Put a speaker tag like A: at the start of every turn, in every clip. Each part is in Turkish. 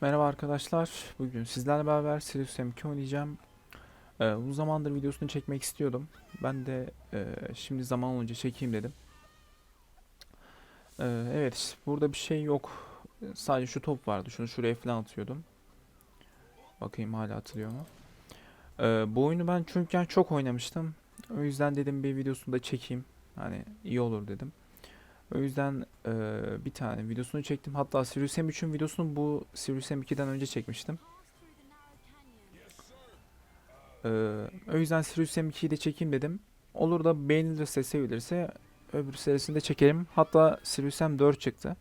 A: Merhaba arkadaşlar. Bugün sizlerle beraber Sirius M2 oynayacağım. Ee, uzun zamandır videosunu çekmek istiyordum. Ben de e, şimdi zaman olunca çekeyim dedim. Ee, evet, burada bir şey yok. Sadece şu top vardı. Şunu şuraya falan atıyordum. Bakayım hala atılıyor mu? Ee, bu oyunu ben çocukken çok oynamıştım. O yüzden dedim bir videosunu da çekeyim. Hani iyi olur dedim. O yüzden eee, bir tane videosunu çektim. Hatta Sirius M3'ün videosunu bu Sirius M2'den önce çekmiştim. Eee, o yüzden Sirius M2'yi de çekeyim dedim. Olur da beğenilirse, sevilirse öbür serisini de çekerim. Hatta Sirius M4 çıktı.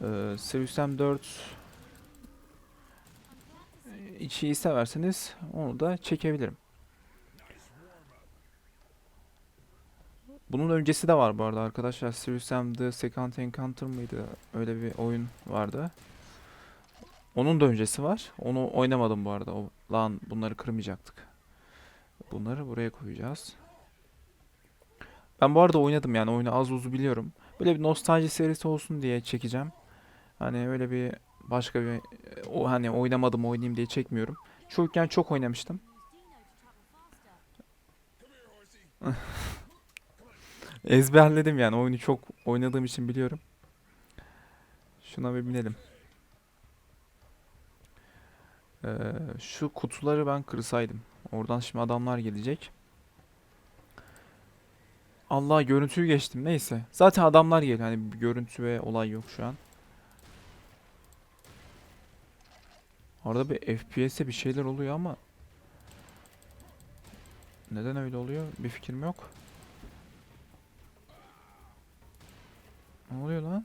A: Eee Sirius M4 içi severseniz onu da çekebilirim. Bunun öncesi de var bu arada arkadaşlar. Serious Sam The Second Encounter mıydı? Öyle bir oyun vardı. Onun da öncesi var. Onu oynamadım bu arada. Lan bunları kırmayacaktık. Bunları buraya koyacağız. Ben bu arada oynadım yani oyunu az uz biliyorum. Böyle bir nostalji serisi olsun diye çekeceğim. Hani öyle bir başka bir o hani oynamadım oynayayım diye çekmiyorum. Çocukken çok oynamıştım. Ezberledim yani oyunu çok oynadığım için biliyorum. Şuna bir binelim. Ee, şu kutuları ben kırsaydım. Oradan şimdi adamlar gelecek. Allah görüntüyü geçtim neyse. Zaten adamlar geliyor hani bir görüntü ve olay yok şu an. Arada bir FPS'e bir şeyler oluyor ama neden öyle oluyor bir fikrim yok. Ne oluyor lan?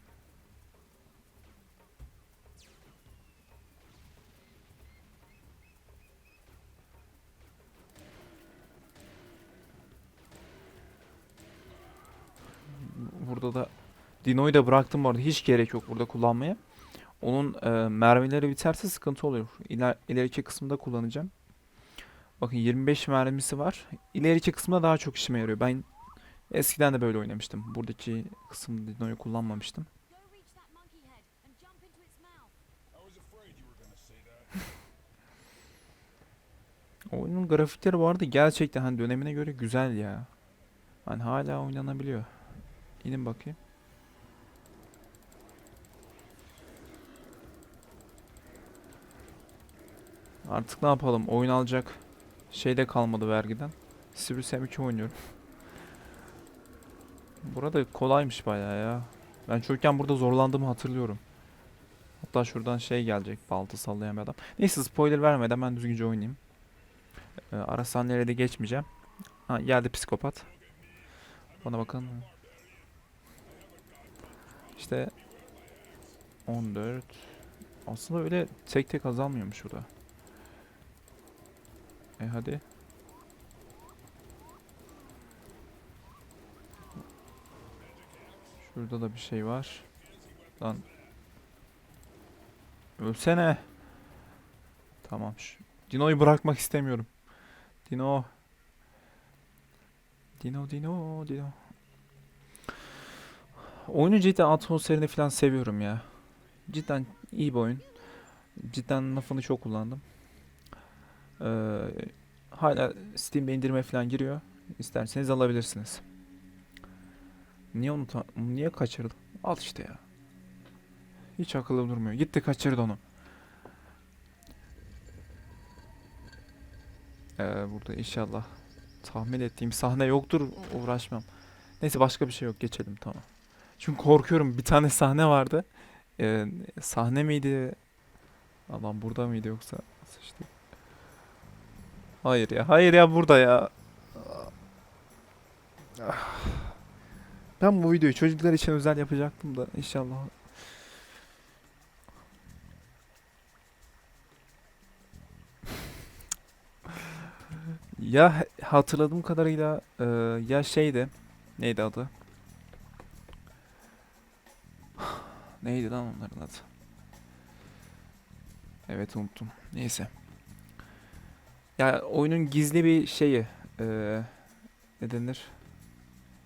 A: Burada da Dino'yu da bıraktım bu arada. Hiç gerek yok burada kullanmaya. Onun e, mermileri biterse sıkıntı oluyor. İler, ileriki kısımda kullanacağım. Bakın 25 mermisi var. İleriki kısımda daha çok işime yarıyor. Ben eskiden de böyle oynamıştım. Buradaki kısım Dino'yu kullanmamıştım. Oyunun grafikleri arada gerçekten hani dönemine göre güzel ya. Hani hala oynanabiliyor. İnin bakayım. Artık ne yapalım? Oyun alacak şey de kalmadı vergiden. Sirius M2 oynuyorum. Burada kolaymış bayağı ya. Ben çocukken burada zorlandığımı hatırlıyorum. Hatta şuradan şey gelecek. Balta sallayan bir adam. Neyse spoiler vermeden ben düzgünce oynayayım. Ee, ara sahnelere de geçmeyeceğim. Ha geldi psikopat. Bana bakın. İşte 14. Aslında öyle tek tek azalmıyormuş burada. E hadi. Şurada da bir şey var. Lan. Ölsene. Tamam. Şu Dino'yu bırakmak istemiyorum. Dino. Dino, Dino, Dino. Oyunu cidden atmosferini falan seviyorum ya. Cidden iyi bir oyun. Cidden lafını çok kullandım. Ee, hala Steam'de indirime falan giriyor. İsterseniz alabilirsiniz. Niye onu niye kaçırdım? Al işte ya. Hiç akıllı durmuyor. Gitti kaçırdı onu. Ee, burada inşallah tahmin ettiğim sahne yoktur. Uğraşmam. Neyse başka bir şey yok. Geçelim tamam. Çünkü korkuyorum. Bir tane sahne vardı. Ee, sahne miydi? Adam burada mıydı yoksa? Sıçtı. Hayır ya. Hayır ya burada ya. Ah. Ben bu videoyu çocuklar için özel yapacaktım da inşallah. Ya hatırladığım kadarıyla e, ya şeydi. Neydi adı? Neydi lan onların adı? Evet unuttum. Neyse. Ya oyunun gizli bir şeyi. E, ne denir?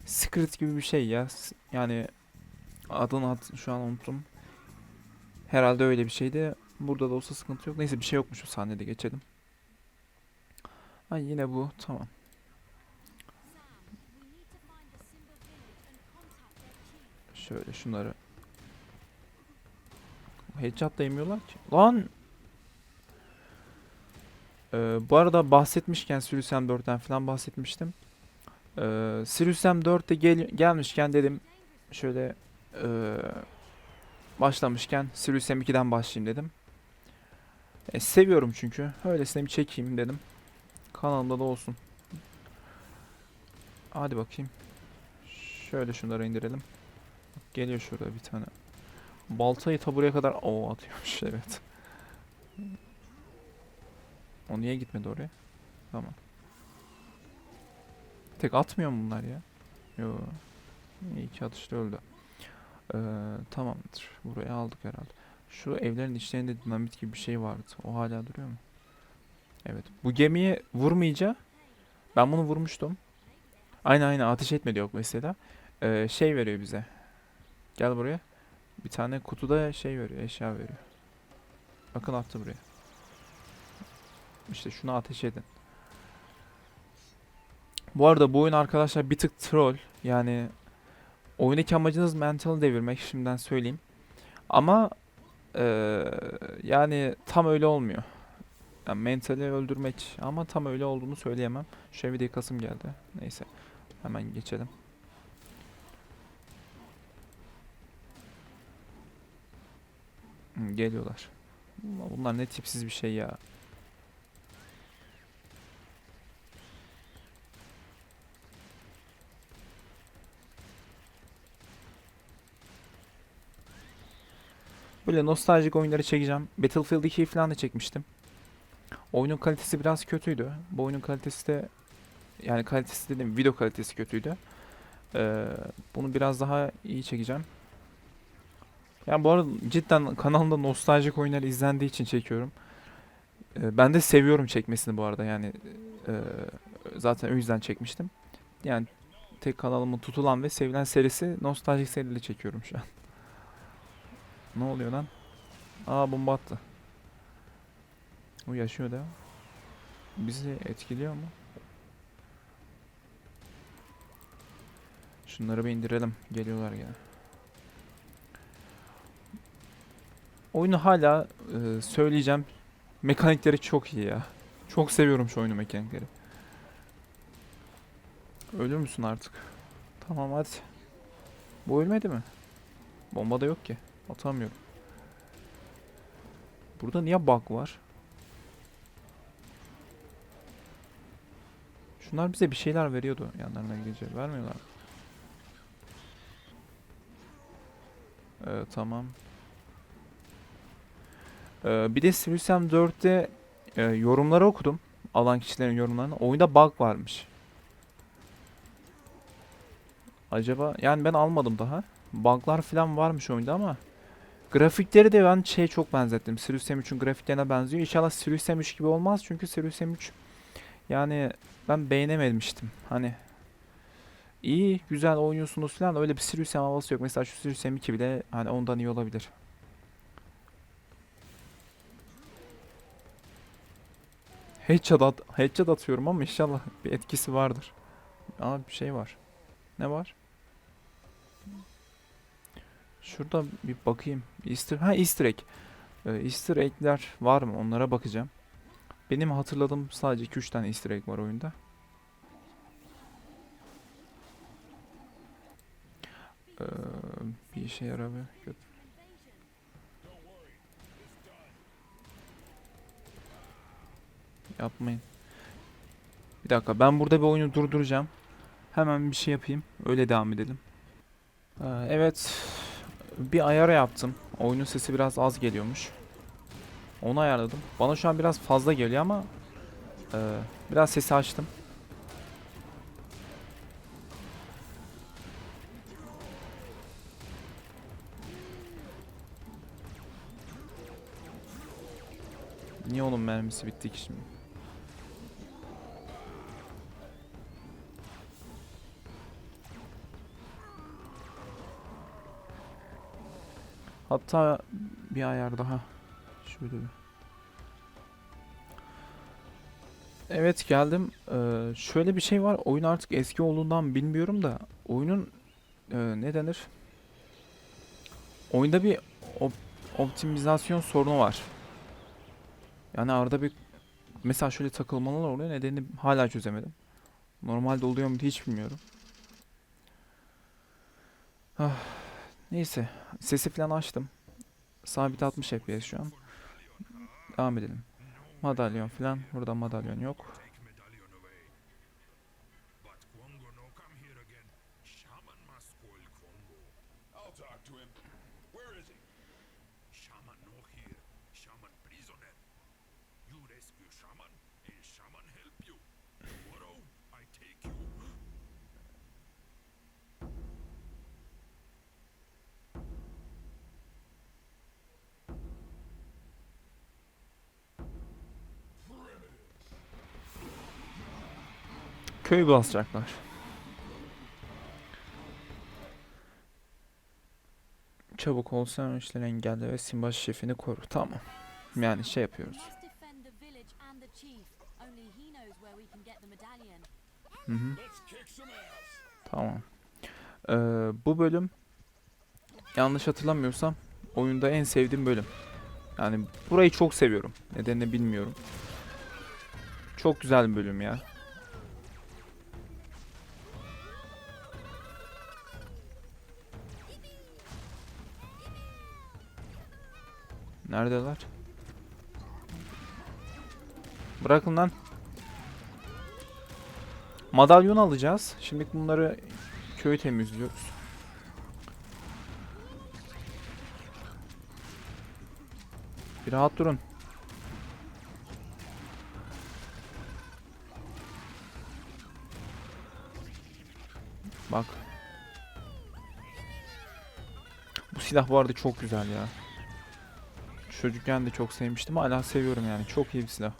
A: Secret gibi bir şey ya. Yani adını hat şu an unuttum. Herhalde öyle bir şeydi. Burada da olsa sıkıntı yok. Neyse bir şey yokmuş bu sahnede geçelim. Ha yine bu. Tamam. Şöyle şunları. Headshot da yemiyorlar ki. Lan! Ee, bu arada bahsetmişken Sirius M4'ten falan bahsetmiştim. Ee, Sirius M4'te gel gelmişken dedim şöyle ee, başlamışken Sirius M2'den başlayayım dedim. E, seviyorum çünkü. Öylesine bir çekeyim dedim. Kanalımda da olsun. Hadi bakayım. Şöyle şunları indirelim. Geliyor şurada bir tane. Baltayı ta buraya kadar o atıyormuş evet. O niye gitmedi oraya? Tamam. Tek atmıyor mu bunlar ya? Yo. İyi atışta öldü. Ee, tamamdır. Buraya aldık herhalde. Şu evlerin içlerinde dinamit gibi bir şey vardı. O hala duruyor mu? Evet. Bu gemiyi vurmayınca ben bunu vurmuştum. Aynen aynen ateş etmedi yok mesela. Ee, şey veriyor bize. Gel buraya. Bir tane kutuda şey veriyor, eşya veriyor. Bakın attı buraya. İşte şunu ateş edin. Bu arada bu oyun arkadaşlar bir tık troll. Yani oyundaki amacınız mental devirmek şimdiden söyleyeyim. Ama eee, yani tam öyle olmuyor. Yani mentali öldürmek ama tam öyle olduğunu söyleyemem. Şu evi de yıkasım geldi. Neyse. Hemen geçelim. Geliyorlar. Bunlar ne tipsiz bir şey ya. Böyle nostaljik oyunları çekeceğim. Battlefield 2'yi falan da çekmiştim. Oyunun kalitesi biraz kötüydü. Bu oyunun kalitesi de yani kalitesi dedim video kalitesi kötüydü. Ee, bunu biraz daha iyi çekeceğim. Yani bu arada cidden kanalımda nostaljik oyunlar izlendiği için çekiyorum. Ee, ben de seviyorum çekmesini bu arada yani e, zaten o yüzden çekmiştim. Yani tek kanalımın tutulan ve sevilen serisi nostaljik serileri çekiyorum şu an. Ne oluyor lan? Aa bomba attı. O yaşıyor da. Bizi etkiliyor mu? Şunları bir indirelim. Geliyorlar gene. Oyunu hala e, söyleyeceğim. Mekanikleri çok iyi ya. Çok seviyorum şu oyunu mekanikleri. Ölür müsün artık? Tamam hadi. Bu ölmedi mi? Bomba da yok ki. Atamıyorum. Burada niye bug var? Şunlar bize bir şeyler veriyordu yanlarına gidince. Vermiyorlar. Ee, tamam. Ee, bir de Sirius M4'te e, yorumları okudum. Alan kişilerin yorumlarını. Oyunda bug varmış. Acaba yani ben almadım daha. Bug'lar falan varmış oyunda ama grafikleri de ben şey çok benzettim. Sirius M3'ün grafiklerine benziyor. İnşallah Sirius M3 gibi olmaz çünkü Sirius M3 yani ben beğenememiştim. Hani iyi, güzel oynuyorsunuz falan öyle bir Sirius M havası yok. Mesela şu Sirius M2 bile hani ondan iyi olabilir. Headshot, at headshot atıyorum ama inşallah bir etkisi vardır. Aa bir şey var. Ne var? Şurada bir bakayım. Easter, ha Easter egg. Ee, Easter egg'ler var mı? Onlara bakacağım. Benim hatırladığım sadece 2-3 tane Easter egg var oyunda. Ee, bir işe yaramıyor. Yapmayın. Bir dakika ben burada bir oyunu durduracağım. Hemen bir şey yapayım. Öyle devam edelim. Ee, evet. Bir ayara yaptım. Oyunun sesi biraz az geliyormuş. Onu ayarladım. Bana şu an biraz fazla geliyor ama e, biraz sesi açtım. Niye onun mermisi bitti ki şimdi? Hatta bir ayar daha. Şöyle bir. Evet geldim. Ee, şöyle bir şey var. Oyun artık eski olduğundan bilmiyorum da oyunun e, ne denir? Oyunda bir op- optimizasyon sorunu var. Yani arada bir mesela şöyle takılmalar oluyor. Nedenini hala çözemedim. Normalde oluyor mu hiç bilmiyorum. Ah, neyse. Sesi falan açtım. Sabit 60 FPS şu an. Devam edelim. Madalyon falan. Burada madalyon yok. Köyü basacaklar. Çabuk ol sandviçleri engelle ve Simba şefini koru. Tamam. Yani şey yapıyoruz. Hı hı. Tamam. Ee, bu bölüm yanlış hatırlamıyorsam oyunda en sevdiğim bölüm. Yani burayı çok seviyorum. Nedenini bilmiyorum. Çok güzel bir bölüm ya. Neredeler? Bırakın lan. Madalyon alacağız. Şimdi bunları köyü temizliyoruz. Bir rahat durun. Bak. Bu silah bu arada çok güzel ya. Çocukken de çok sevmiştim. Hala seviyorum yani. Çok iyi bir silah.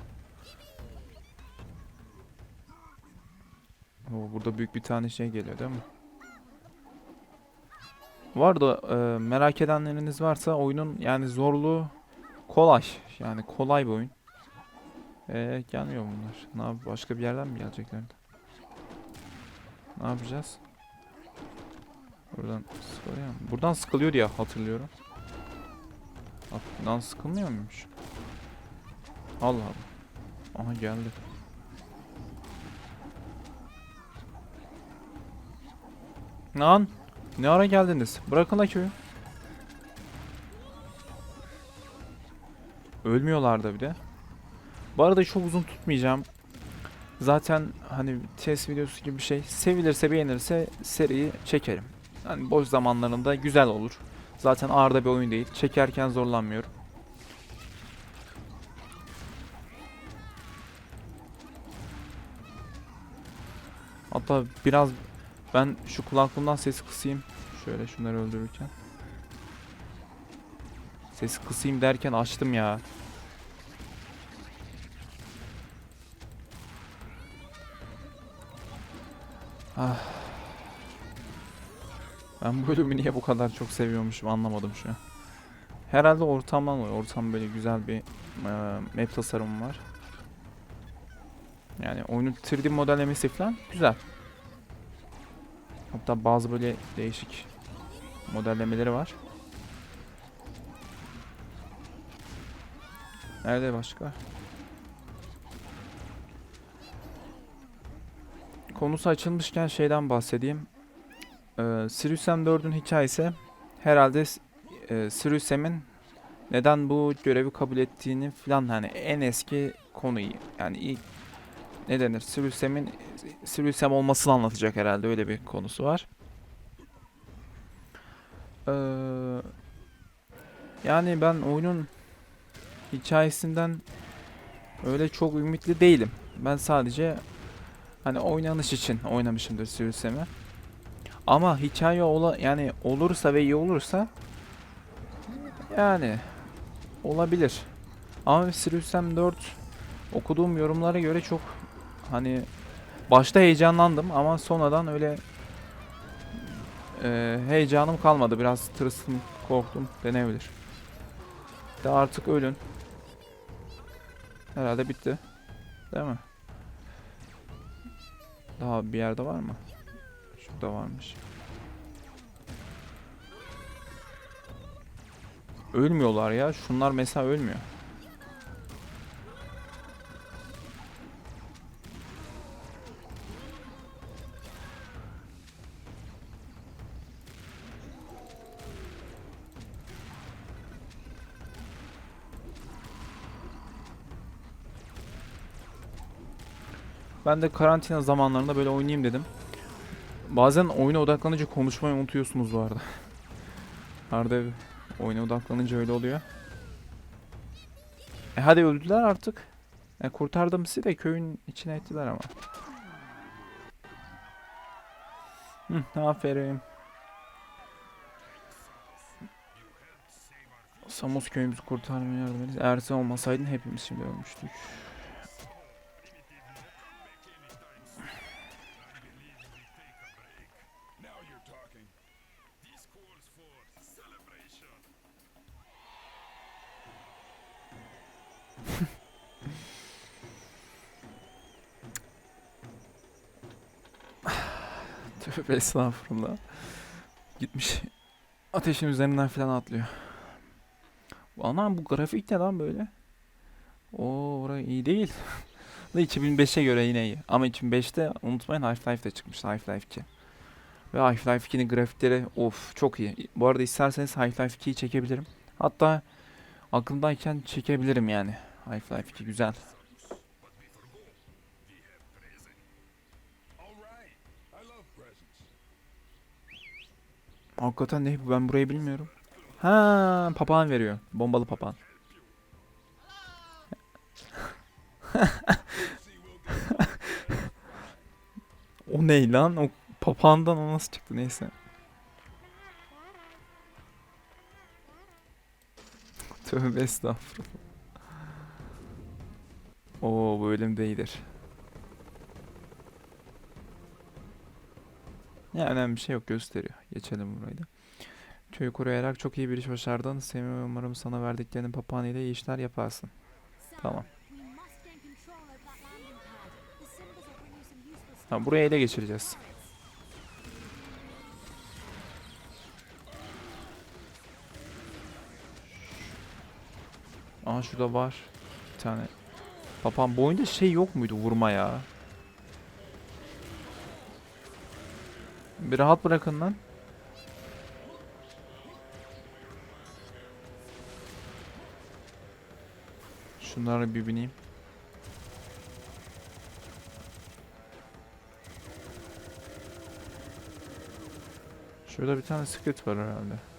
A: Oo, burada büyük bir tane şey geliyor değil mi? Var da e, merak edenleriniz varsa oyunun yani zorluğu kolay. Yani kolay bir oyun. E, gelmiyor bunlar. Ne yap başka bir yerden mi geleceklerdi? Ne yapacağız? Buradan sıkılıyor? Buradan sıkılıyor diye hatırlıyorum. Buradan sıkılmıyor muymuş? Allah Allah. Aha geldi. Lan ne ara geldiniz? Bırakın la köyü. Ölmüyorlar da bir de. Bu arada çok uzun tutmayacağım. Zaten hani test videosu gibi bir şey. Sevilirse beğenirse seriyi çekerim. Hani boş zamanlarında güzel olur. Zaten ağırda bir oyun değil. Çekerken zorlanmıyorum. Hatta biraz ben şu kulaklığımdan sesi kısayım. Şöyle şunları öldürürken. Sesi kısayım derken açtım ya. Ah. Ben bu bölümü niye bu kadar çok seviyormuşum anlamadım şu an. Herhalde ortamdan dolayı. Ortam böyle güzel bir e, map tasarımı var. Yani oyunun 3D modellemesi falan güzel. Hatta bazı böyle değişik modellemeleri var. Nerede başka? Konusu açılmışken şeyden bahsedeyim. Ee, Sirius M4'ün hikayesi herhalde e, Sirius Sam'in neden bu görevi kabul ettiğini falan hani en eski konuyu yani ilk ne denir Sirius Sam'in Sirius Sam olmasını anlatacak herhalde öyle bir konusu var. Ee, yani ben oyunun hikayesinden öyle çok ümitli değilim. Ben sadece hani oynanış için oynamışımdır Sirius Sam'i. Ama hikaye ola yani olursa ve iyi olursa yani olabilir. Ama Sirius Sam 4 okuduğum yorumlara göre çok hani başta heyecanlandım ama sonradan öyle e, heyecanım kalmadı. Biraz tırstım, korktum denebilir. De artık ölün. Herhalde bitti. Değil mi? Daha bir yerde var mı? Şurada varmış. Ölmüyorlar ya. Şunlar mesela ölmüyor. Ben de karantina zamanlarında böyle oynayayım dedim. Bazen oyuna odaklanınca konuşmayı unutuyorsunuz bu arada. Arada oyuna odaklanınca öyle oluyor. E hadi öldüler artık. E kurtardım sizi de köyün içine ettiler ama. Hı, aferin. Samos köyümüzü kurtarmaya yardım edin. Eğer sen olmasaydın hepimiz şimdi ölmüştük.
B: You're talking. This calls for celebration.
A: Tövbe estağfurullah. Gitmiş ateşin üzerinden falan atlıyor. Ana bu grafik ne lan böyle? Oo orası iyi değil. Da 2005'e göre yine iyi. Ama 2005'te unutmayın Half-Life de çıkmış Half-Life 2. Ve Half-Life 2'nin grafikleri of çok iyi. Bu arada isterseniz Half-Life 2'yi çekebilirim. Hatta aklımdayken çekebilirim yani. Half-Life 2 güzel. Hakikaten ne ben burayı bilmiyorum. Ha papağan veriyor. Bombalı papağan. o ne lan? O papağandan o nasıl çıktı neyse. Tövbe estağfurullah. Oo bu ölüm de iyidir. Önemli bir şey yok gösteriyor. Geçelim burayı da. Köyü koruyarak çok iyi bir iş başardın. Semih umarım sana verdiklerinin papağanı ile iyi işler yaparsın. Tamam.
C: we must gain control
A: Aa şurada var. Bir tane. Papağan bu oyunda şey yok muydu vurma ya? Bir rahat bırakın lan. Şunlara bir bineyim. Şurada bir tane skelet var herhalde.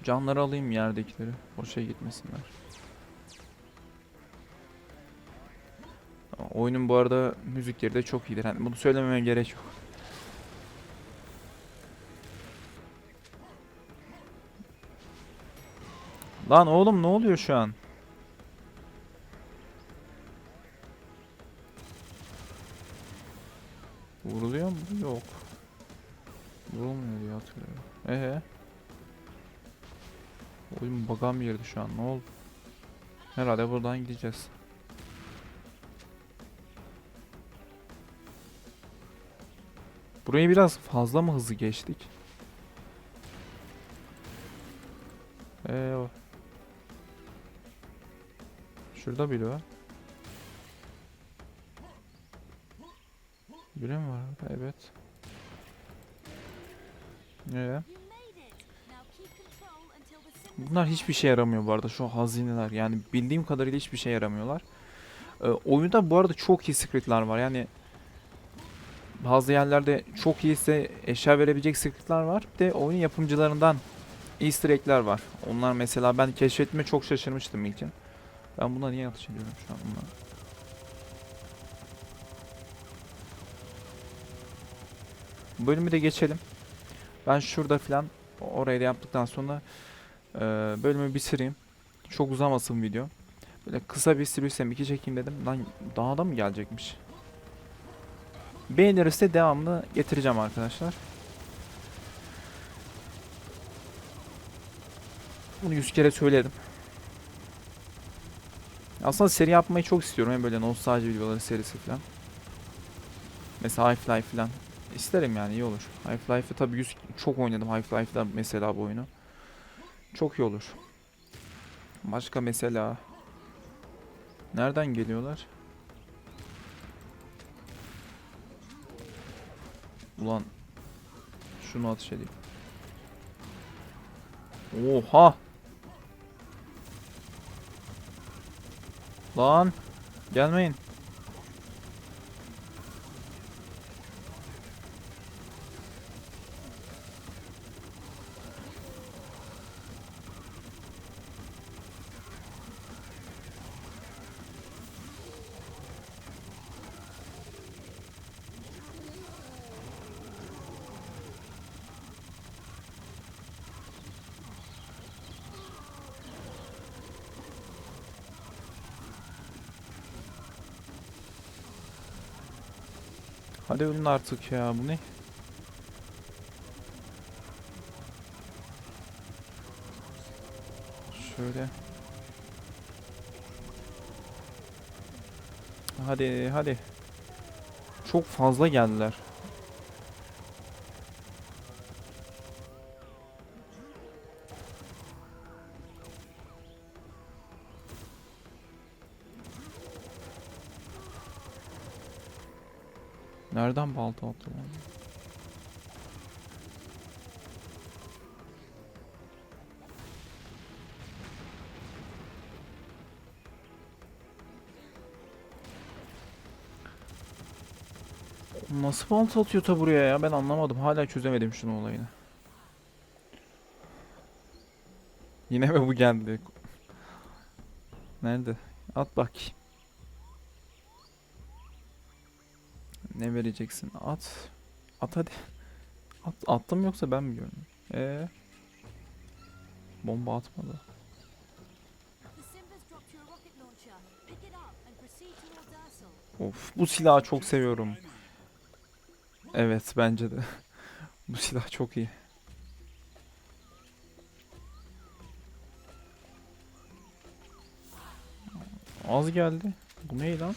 A: Şu canları alayım yerdekileri. Boşa gitmesinler. Ama Oyunun bu arada müzikleri de çok iyidir. Yani bunu söylememe gerek yok. Lan oğlum ne oluyor şu an? Vuruluyor mu? Yok. Vurulmuyor diye hatırlıyorum. Ee? Oyun bug'a mı girdi şu an? Ne oldu? Herhalde buradan gideceğiz. Burayı biraz fazla mı hızlı geçtik? Ee. Şurada biri var. Biri mi var? Evet. Ee? Bunlar hiçbir şey yaramıyor bu arada şu hazineler. Yani bildiğim kadarıyla hiçbir şey yaramıyorlar. Ee, oyunda bu arada çok iyi scriptler var. Yani bazı yerlerde çok iyiyse eşya verebilecek scriptler var. Bir de oyun yapımcılarından easter egg'ler var. Onlar mesela ben keşfetme çok şaşırmıştım ilkin. Ben buna niye atış ediyorum şu an buna? Bu bölümü de geçelim. Ben şurada filan orayı da yaptıktan sonra ee, bölümü bitireyim. Çok uzamasın video. Böyle kısa bir Sirius'em 2 çekeyim dedim. Lan daha da mı gelecekmiş? Beğenirse devamını getireceğim arkadaşlar. Bunu yüz kere söyledim. Aslında seri yapmayı çok istiyorum. Hem böyle nostalji videoları serisi falan. Mesela Half-Life falan. İsterim yani iyi olur. Half-Life'ı tabii yüz çok oynadım Half-Life'da mesela bu oyunu. Çok iyi olur. Başka mesela Nereden geliyorlar? Ulan şunu atış edeyim. Oha! Lan gelmeyin. Hadi ölün artık ya bu ne? Şöyle. Hadi hadi. Çok fazla geldiler. Nereden balta attı lan? Nasıl balta atıyor ta buraya ya? Ben anlamadım. Hala çözemedim şunu olayını. Yine mi bu geldi? Nerede? At bak. Ne vereceksin? At. At hadi. At, attım yoksa ben mi gördüm? Ee? Bomba atmadı. Of bu silahı çok seviyorum. Evet bence de. bu silah çok iyi. Az geldi. Bu ne lan?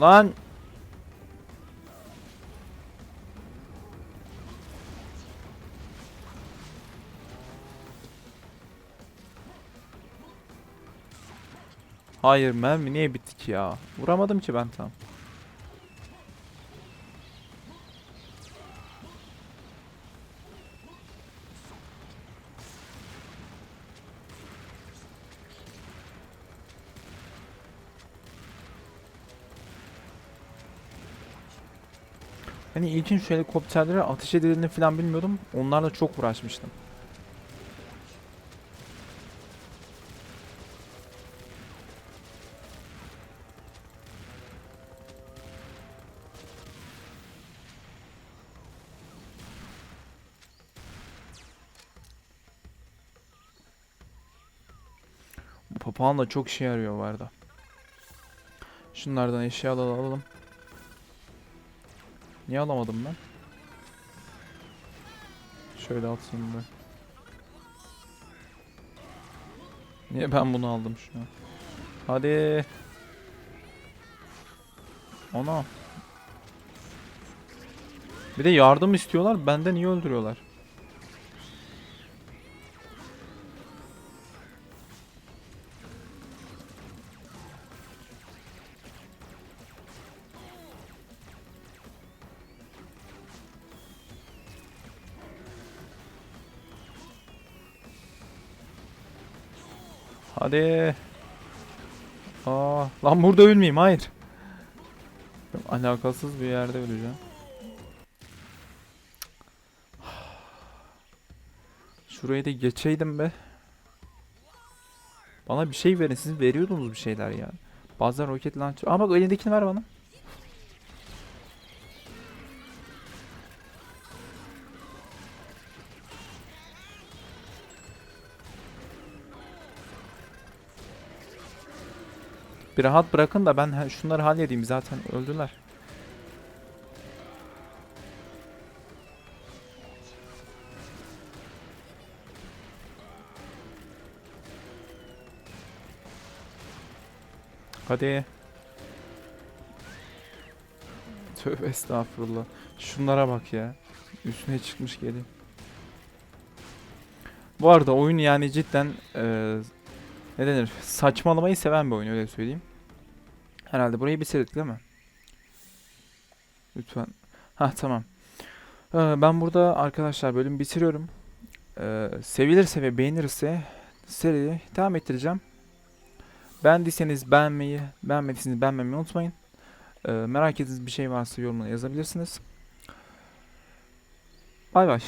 A: Lan Hayır mermi niye bitti ki ya? Vuramadım ki ben tam. Hani ilkin şu helikopterlere ateş edildiğini falan bilmiyordum. Onlarla çok uğraşmıştım. Papağan da çok işe yarıyor bu arada. Şunlardan eşyaları alalım. Niye alamadım ben? Şöyle atayım ben. Niye ben bunu aldım şu an? Hadi. Ana. Bir de yardım istiyorlar. Benden niye öldürüyorlar? Hadi. Aa, lan burada ölmeyeyim. Hayır. Alakasız bir yerde öleceğim. Şurayı da geçeydim be. Bana bir şey verin. Siz veriyordunuz bir şeyler yani. Bazen roket launcher. Aa bak elindekini ver bana. Bir rahat bırakın da ben şunları halledeyim zaten öldüler. Hadi. Tövbe estağfurullah. Şunlara bak ya. Üstüne çıkmış geliyor. Bu arada oyun yani cidden eee ne denir? Saçmalamayı seven bir oyun öyle söyleyeyim. Herhalde burayı bitirdik değil mi? Lütfen. Ha tamam. Ee, ben burada arkadaşlar bölüm bitiriyorum. Ee, sevilirse ve beğenirse seriyi devam ettireceğim. Beğendiyseniz beğenmeyi, beğenmediyseniz beğenmemeyi unutmayın. Ee, merak ettiğiniz bir şey varsa yorumlara yazabilirsiniz. Bay bay.